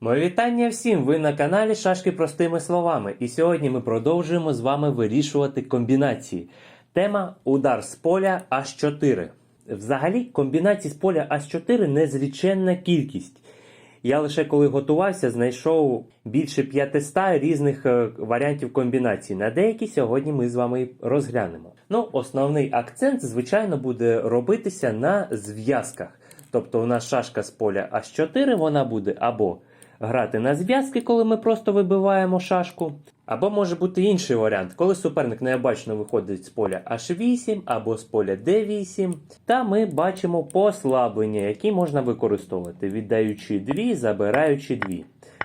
Моє вітання всім! Ви на каналі Шашки простими словами. І сьогодні ми продовжуємо з вами вирішувати комбінації. Тема удар з поля H4. Взагалі, комбінацій з поля H4 незліченна кількість. Я лише коли готувався, знайшов більше 500 різних е, варіантів комбінацій. На деякі сьогодні ми з вами розглянемо. Ну, основний акцент, звичайно, буде робитися на зв'язках. Тобто, у нас шашка з поля H4, вона буде або грати на зв'язки, коли ми просто вибиваємо шашку. Або може бути інший варіант, коли суперник необачно виходить з поля H8 або з поля D8, та ми бачимо послаблення, які можна використовувати, віддаючи 2, забираючи 2.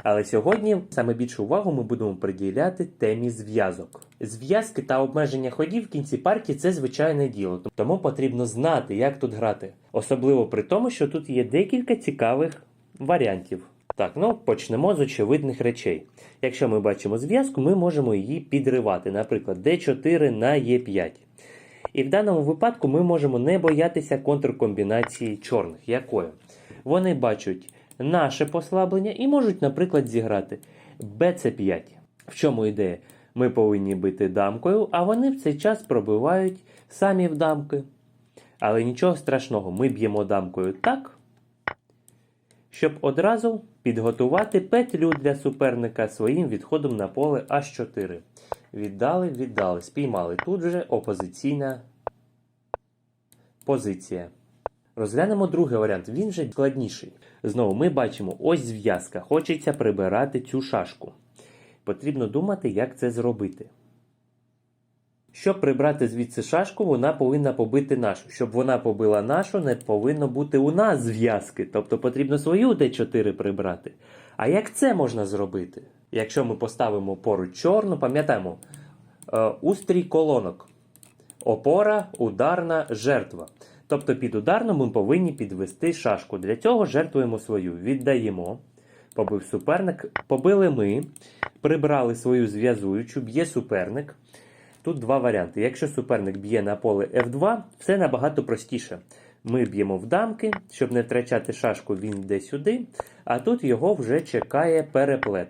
Але сьогодні саме більшу увагу ми будемо приділяти темі зв'язок. Зв'язки та обмеження ходів в кінці партії це звичайне діло, тому потрібно знати, як тут грати. Особливо при тому, що тут є декілька цікавих варіантів. Так, ну почнемо з очевидних речей. Якщо ми бачимо зв'язку, ми можемо її підривати, наприклад, D4 на E5. І в даному випадку ми можемо не боятися контркомбінації чорних. Якою? Вони бачать наше послаблення і можуть, наприклад, зіграти BC5. В чому ідея? Ми повинні бити дамкою, а вони в цей час пробивають самі в дамки. Але нічого страшного, ми б'ємо дамкою так, щоб одразу підготувати петлю для суперника своїм відходом на поле H4. Віддали, віддали, спіймали. Тут же опозиційна позиція. Розглянемо другий варіант, він вже складніший. Знову ми бачимо ось зв'язка. Хочеться прибирати цю шашку. Потрібно думати, як це зробити. Щоб прибрати звідси шашку, вона повинна побити нашу. Щоб вона побила нашу, не повинно бути у нас зв'язки. Тобто потрібно свою D4 прибрати. А як це можна зробити? Якщо ми поставимо поруч чорну, пам'ятаємо, е, устрій колонок. Опора, ударна, жертва. Тобто під ударну ми повинні підвести шашку. Для цього жертвуємо свою. Віддаємо. Побив суперник. Побили ми, прибрали свою зв'язуючу, б'є суперник. Тут два варіанти. Якщо суперник б'є на поле F2, все набагато простіше. Ми б'ємо в дамки, щоб не втрачати шашку, він йде сюди, а тут його вже чекає переплет.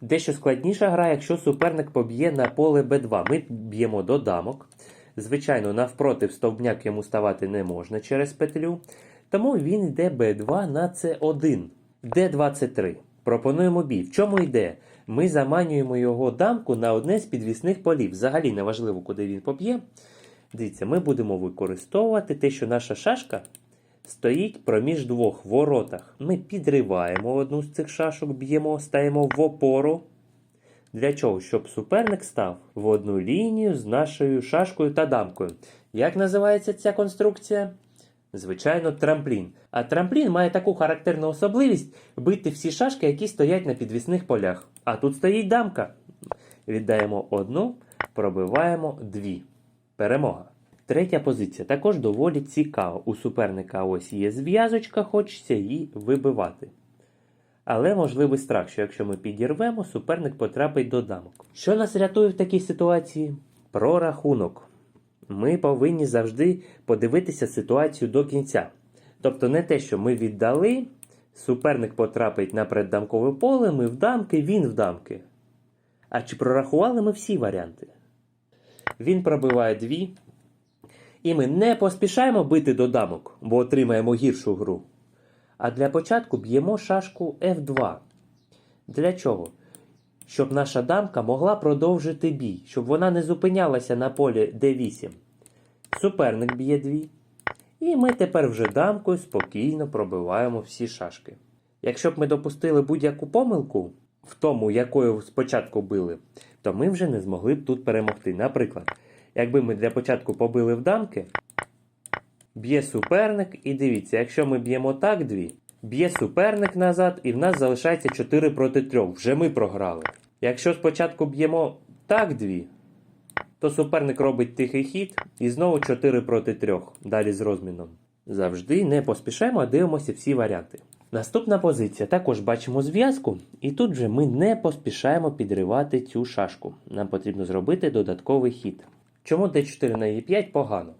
Дещо складніша гра, якщо суперник поб'є на поле Б2. Ми б'ємо до дамок. Звичайно, навпроти стовбняк йому ставати не можна через петлю. Тому він йде Б2 на С1. Д23. Пропонуємо бій. В чому йде? Ми заманюємо його дамку на одне з підвісних полів. Взагалі неважливо, куди він поб'є. Дивіться, ми будемо використовувати те, що наша шашка стоїть проміж двох воротах. Ми підриваємо одну з цих шашок, б'ємо, стаємо в опору. Для чого? Щоб суперник став в одну лінію з нашою шашкою та дамкою. Як називається ця конструкція? Звичайно, трамплін. А трамплін має таку характерну особливість бити всі шашки, які стоять на підвісних полях. А тут стоїть дамка. Віддаємо одну, пробиваємо дві. Перемога. Третя позиція також доволі цікава. У суперника ось є зв'язочка, хочеться її вибивати. Але можливий страх, що якщо ми підірвемо, суперник потрапить до дамок. Що нас рятує в такій ситуації? Прорахунок. Ми повинні завжди подивитися ситуацію до кінця. Тобто не те, що ми віддали, суперник потрапить на преддамкове поле, ми в дамки, він в дамки. А чи прорахували ми всі варіанти? Він пробиває дві. І ми не поспішаємо бити до дамок, бо отримаємо гіршу гру. А для початку б'ємо шашку F2. Для чого? Щоб наша дамка могла продовжити бій, щоб вона не зупинялася на полі D8. Суперник б'є дві. І ми тепер вже дамкою спокійно пробиваємо всі шашки. Якщо б ми допустили будь-яку помилку в тому, якою спочатку били, то ми вже не змогли б тут перемогти. Наприклад, якби ми для початку побили в дамки, б'є суперник, і дивіться, якщо ми б'ємо так дві, б'є суперник назад, і в нас залишається 4 проти 3. Вже ми програли. Якщо спочатку б'ємо так дві, то суперник робить тихий хід і знову 4 проти 3, далі з розміном. Завжди не поспішаємо, а дивимося всі варіанти. Наступна позиція. Також бачимо зв'язку, і тут же ми не поспішаємо підривати цю шашку. Нам потрібно зробити додатковий хід. Чому d4 на e5 погано?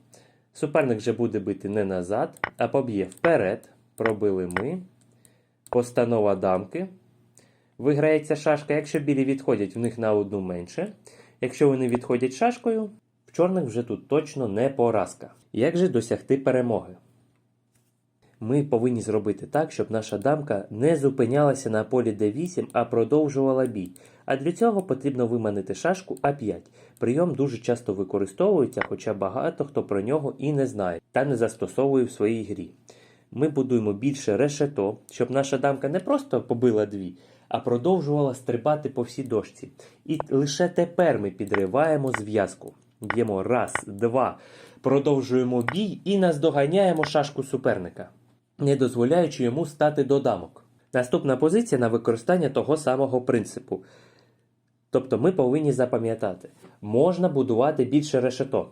Суперник вже буде бити не назад, а поб'є вперед. Пробили ми. Постанова дамки. виграється шашка. Якщо білі відходять в них на одну менше. Якщо вони відходять шашкою, в чорних вже тут точно не поразка. Як же досягти перемоги? Ми повинні зробити так, щоб наша дамка не зупинялася на полі d8, а продовжувала бій. А для цього потрібно виманити шашку А5. Прийом дуже часто використовується, хоча багато хто про нього і не знає та не застосовує в своїй грі. Ми будуємо більше решето, щоб наша дамка не просто побила дві, а продовжувала стрибати по всій дошці. І лише тепер ми підриваємо зв'язку. Б'ємо раз, два, продовжуємо бій і наздоганяємо шашку суперника, не дозволяючи йому стати до дамок. Наступна позиція на використання того самого принципу. Тобто ми повинні запам'ятати, можна будувати більше решето.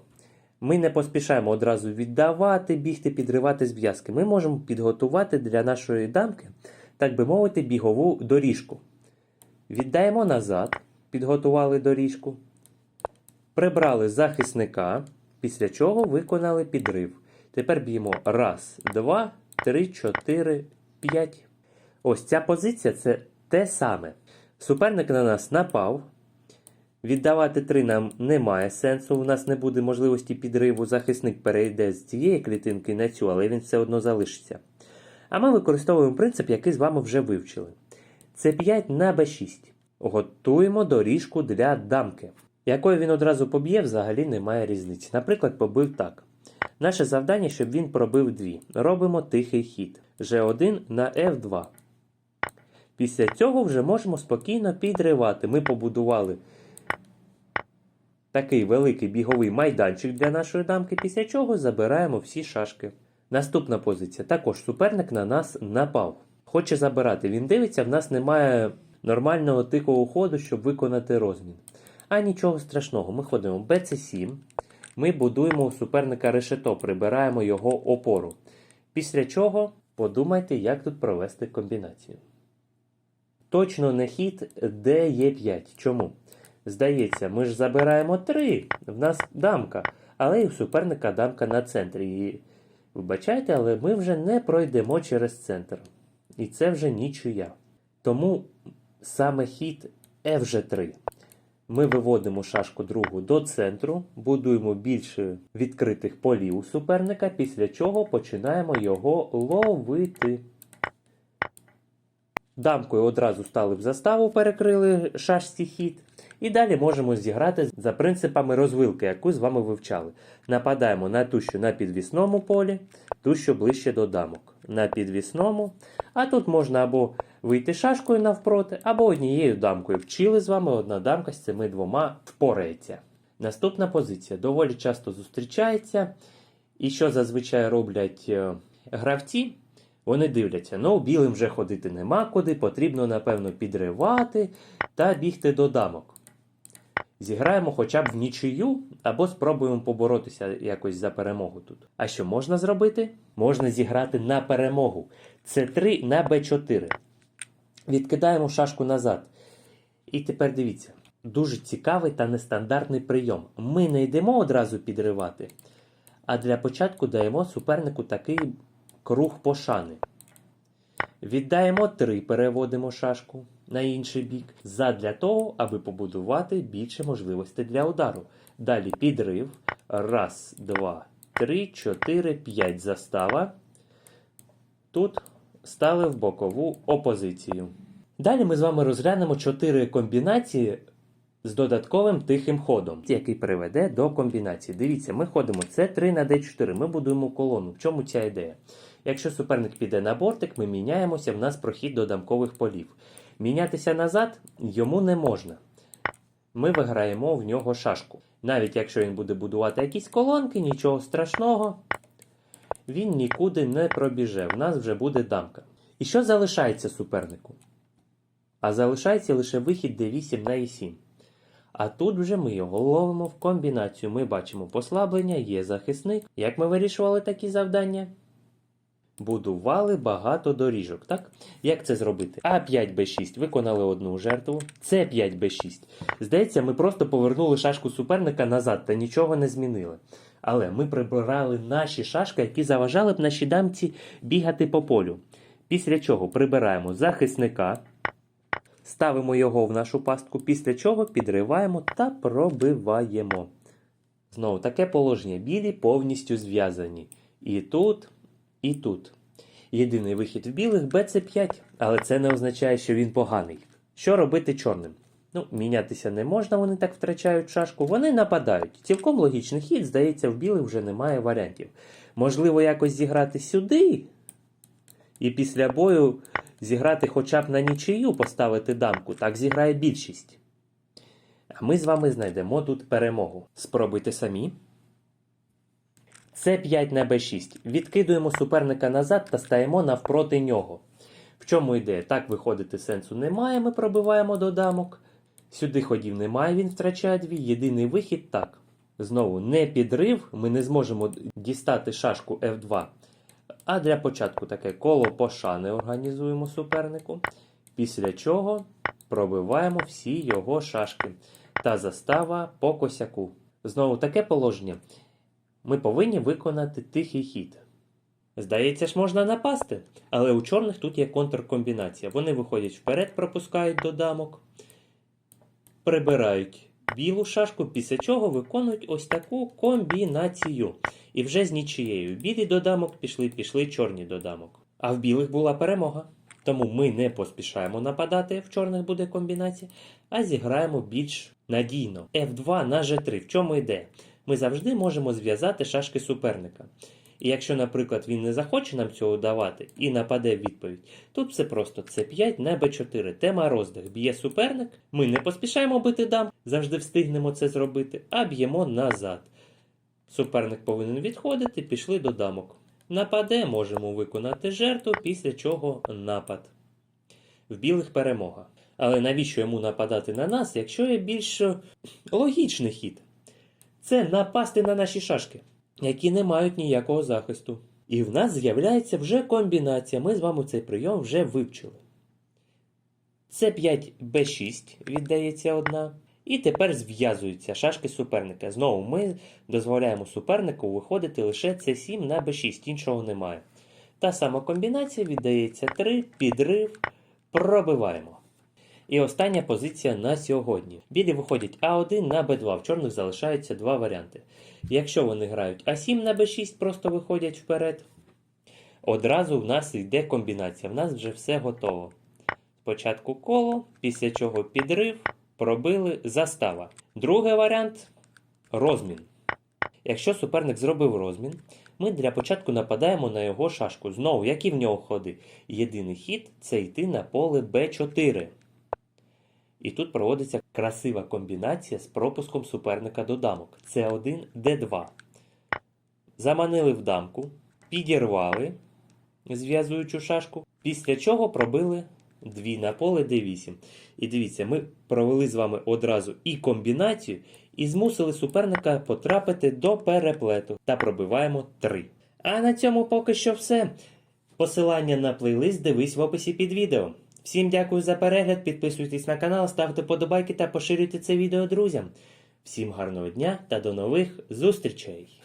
Ми не поспішаємо одразу віддавати, бігти, підривати зв'язки. Ми можемо підготувати для нашої дамки, так би мовити, бігову доріжку. Віддаємо назад, підготували доріжку, прибрали захисника, після чого виконали підрив. Тепер б'ємо раз, два, три, чотири, п'ять. Ось ця позиція це те саме. Суперник на нас напав. Віддавати 3 нам немає сенсу, у нас не буде можливості підриву. Захисник перейде з цієї клітинки на цю, але він все одно залишиться. А ми використовуємо принцип, який з вами вже вивчили. Це 5 на b6. Готуємо доріжку для дамки. Якою він одразу поб'є, взагалі немає різниці. Наприклад, побив так. Наше завдання, щоб він пробив 2. Робимо тихий хід. G1 на F2. Після цього вже можемо спокійно підривати. Ми побудували такий великий біговий майданчик для нашої дамки, після чого забираємо всі шашки. Наступна позиція. Також суперник на нас напав. Хоче забирати. Він дивиться, в нас немає нормального тихого ходу, щоб виконати розмін. А нічого страшного. Ми ходимо BC7. Ми будуємо у суперника решето, прибираємо його опору. Після чого подумайте, як тут провести комбінацію. Точно не хід DE5. Чому? Здається, ми ж забираємо 3. В нас дамка, але і в суперника дамка на центрі. І вибачайте, але ми вже не пройдемо через центр. І це вже нічия. Тому саме хід FG3. Ми виводимо шашку другу до центру, будуємо більше відкритих полів у суперника, після чого починаємо його ловити. Дамкою одразу стали в заставу, перекрили шашці хід. І далі можемо зіграти за принципами розвилки, яку з вами вивчали. Нападаємо на ту, що на підвісному полі, ту, що ближче до дамок. На підвісному. А тут можна або вийти шашкою навпроти, або однією дамкою. Вчили з вами одна дамка з цими двома впорається. Наступна позиція доволі часто зустрічається. І що зазвичай роблять е, гравці? Вони дивляться, ну білим вже ходити нема куди, потрібно, напевно, підривати та бігти до дамок. Зіграємо хоча б в нічию, або спробуємо поборотися якось за перемогу тут. А що можна зробити? Можна зіграти на перемогу. Це 3 на Б4. Відкидаємо шашку назад. І тепер дивіться, дуже цікавий та нестандартний прийом. Ми не йдемо одразу підривати, а для початку даємо супернику такий круг пошани. Віддаємо 3, переводимо шашку на інший бік, задля того, аби побудувати більше можливостей для удару. Далі підрив. Раз, два, три, чотири, п'ять застава. Тут стали в бокову опозицію. Далі ми з вами розглянемо 4 комбінації з додатковим тихим ходом, який приведе до комбінації. Дивіться, ми ходимо це 3 на d4. Ми будуємо колону. В чому ця ідея? Якщо суперник піде на бортик, ми міняємося, в нас прохід до дамкових полів. Мінятися назад йому не можна. Ми виграємо в нього шашку. Навіть якщо він буде будувати якісь колонки, нічого страшного, він нікуди не пробіже. В нас вже буде дамка. І що залишається супернику? А залишається лише вихід d8 на e7. А тут вже ми його ловимо в комбінацію. Ми бачимо послаблення, є захисник. Як ми вирішували такі завдання? Будували багато доріжок, так? Як це зробити? А5Б6 виконали одну жертву. С5Б6. Здається, ми просто повернули шашку суперника назад та нічого не змінили. Але ми прибирали наші шашки, які заважали б нашій дамці бігати по полю. Після чого прибираємо захисника, ставимо його в нашу пастку, після чого підриваємо та пробиваємо. Знову таке положення. Білі повністю зв'язані. І тут, і тут. Єдиний вихід в білих BC5, але це не означає, що він поганий. Що робити чорним? Ну, мінятися не можна, вони так втрачають шашку. Вони нападають. Цілком логічний хід, здається, в білих вже немає варіантів. Можливо, якось зіграти сюди. І після бою зіграти хоча б на нічию, поставити дамку. Так зіграє більшість. А ми з вами знайдемо тут перемогу. Спробуйте самі. С5 на Б6. Відкидуємо суперника назад та стаємо навпроти нього. В чому ідея? Так виходити сенсу немає, ми пробиваємо до дамок. Сюди ходів немає, він втрачає дві. Єдиний вихід так. Знову не підрив, ми не зможемо дістати шашку F2. А для початку таке коло пошани організуємо супернику. Після чого пробиваємо всі його шашки. Та застава по косяку. Знову таке положення. Ми повинні виконати тихий хід. Здається ж, можна напасти, але у чорних тут є контркомбінація. Вони виходять вперед, пропускають до дамок, прибирають білу шашку, після чого виконують ось таку комбінацію. І вже з нічією. Білі до дамок пішли, пішли чорні до дамок. А в білих була перемога. Тому ми не поспішаємо нападати, в чорних буде комбінація, а зіграємо більш надійно. F2 на G3. В чому йде? Ми завжди можемо зв'язати шашки суперника. І якщо, наприклад, він не захоче нам цього давати і нападе в відповідь, тут все просто С5 на Б4. Тема роздих. Б'є суперник, ми не поспішаємо бити дам, завжди встигнемо це зробити, а б'ємо назад. Суперник повинен відходити, пішли до дамок. Нападе, можемо виконати жертву, після чого напад. В білих перемога. Але навіщо йому нападати на нас, якщо є більш е, логічний хід? Це напасти на наші шашки, які не мають ніякого захисту. І в нас з'являється вже комбінація. Ми з вами цей прийом вже вивчили. Це 5 Б6 віддається одна. І тепер зв'язуються шашки суперника. Знову ми дозволяємо супернику виходити лише С7 на Б6, іншого немає. Та сама комбінація віддається 3, підрив, пробиваємо. І остання позиція на сьогодні. Білі виходять А1 на Б2. В чорних залишаються два варіанти. Якщо вони грають А7 на Б6, просто виходять вперед. Одразу в нас йде комбінація. В нас вже все готово. Спочатку коло, після чого підрив, пробили, застава. Другий варіант розмін. Якщо суперник зробив розмін, ми для початку нападаємо на його шашку. Знову, які в нього ходи? Єдиний хід це йти на поле Б4. І тут проводиться красива комбінація з пропуском суперника до дамок. С1, Д2. Заманили в дамку, підірвали зв'язуючу шашку, після чого пробили дві на поле Д8. І дивіться, ми провели з вами одразу і комбінацію, і змусили суперника потрапити до переплету та пробиваємо 3. А на цьому поки що все. Посилання на плейлист дивись в описі під відео. Всім дякую за перегляд, підписуйтесь на канал, ставте подобайки та поширюйте це відео друзям. Всім гарного дня та до нових зустрічей!